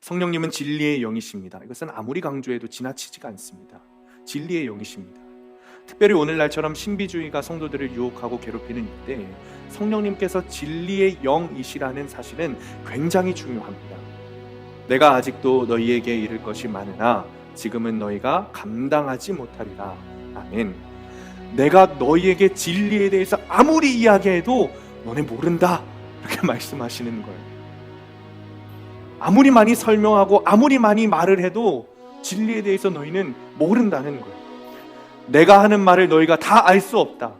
성령님은 진리의 영이십니다. 이것은 아무리 강조해도 지나치지가 않습니다. 진리의 영이십니다. 특별히 오늘날처럼 신비주의가 성도들을 유혹하고 괴롭히는 이때 성령님께서 진리의 영이시라는 사실은 굉장히 중요합니다. 내가 아직도 너희에게 이를 것이 많으나 지금은 너희가 감당하지 못하리라. 아멘. 내가 너희에게 진리에 대해서 아무리 이야기해도 너네 모른다. 이렇게 말씀하시는 거예요. 아무리 많이 설명하고 아무리 많이 말을 해도 진리에 대해서 너희는 모른다는 거예요. 내가 하는 말을 너희가 다 알 수 없다.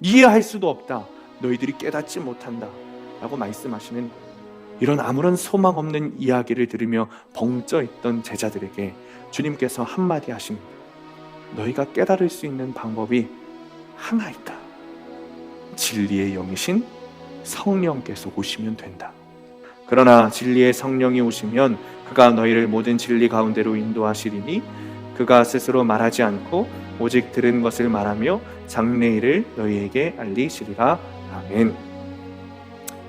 이해할 수도 없다. 너희들이 깨닫지 못한다. 라고 말씀하시는. 이런 아무런 소망 없는 이야기를 들으며 벙쪄 있던 제자들에게 주님께서 한마디 하십니다. 너희가 깨달을 수 있는 방법이 하나 있다. 진리의 영이신 성령께서 오시면 된다. 그러나 진리의 성령이 오시면 그가 너희를 모든 진리 가운데로 인도하시리니 그가 스스로 말하지 않고 오직 들은 것을 말하며 장래일을 너희에게 알리시리라. 아멘.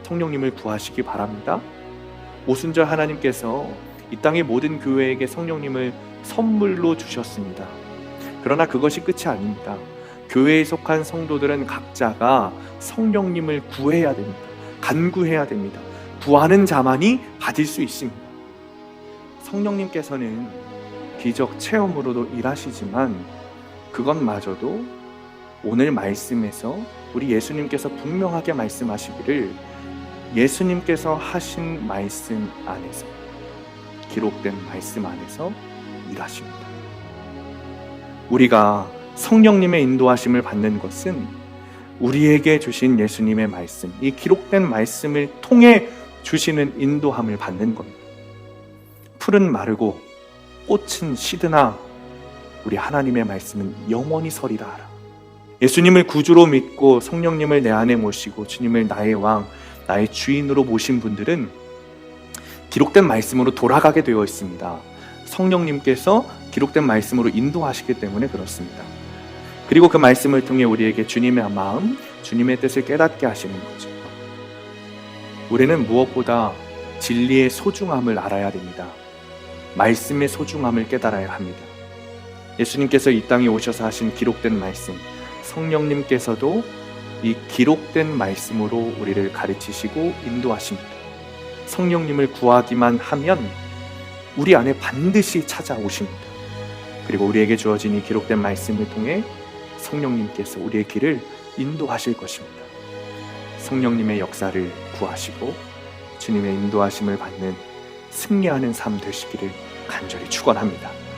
성령님을 구하시기 바랍니다. 오순절 하나님께서 이 땅의 모든 교회에게 성령님을 선물로 주셨습니다. 그러나 그것이 끝이 아닙니다. 교회에 속한 성도들은 각자가 성령님을 구해야 됩니다. 간구해야 됩니다. 구하는 자만이 받을 수 있습니다. 성령님께서는 기적 체험으로도 일하시지만 그것마저도 오늘 말씀에서 우리 예수님께서 분명하게 말씀하시기를 예수님께서 하신 말씀 안에서 기록된 말씀 안에서 일하십니다. 우리가 성령님의 인도하심을 받는 것은 우리에게 주신 예수님의 말씀, 이 기록된 말씀을 통해 주시는 인도함을 받는 겁니다. 풀은 마르고 꽃은 시드나 우리 하나님의 말씀은 영원히 서리라 하라. 예수님을 구주로 믿고 성령님을 내 안에 모시고 주님을 나의 왕, 나의 주인으로 모신 분들은 기록된 말씀으로 돌아가게 되어 있습니다. 성령님께서 기록된 말씀으로 인도하시기 때문에 그렇습니다. 그리고 그 말씀을 통해 우리에게 주님의 마음, 주님의 뜻을 깨닫게 하시는 거죠. 우리는 무엇보다 진리의 소중함을 알아야 됩니다. 말씀의 소중함을 깨달아야 합니다. 예수님께서 이 땅에 오셔서 하신 기록된 말씀, 성령님께서도 이 기록된 말씀으로 우리를 가르치시고 인도하십니다. 성령님을 구하기만 하면 우리 안에 반드시 찾아오십니다. 그리고 우리에게 주어진 이 기록된 말씀을 통해 성령님께서 우리의 길을 인도하실 것입니다. 성령님의 역사를 구하시고 주님의 인도하심을 받는 승리하는 삶 되시기를 간절히 축원합니다.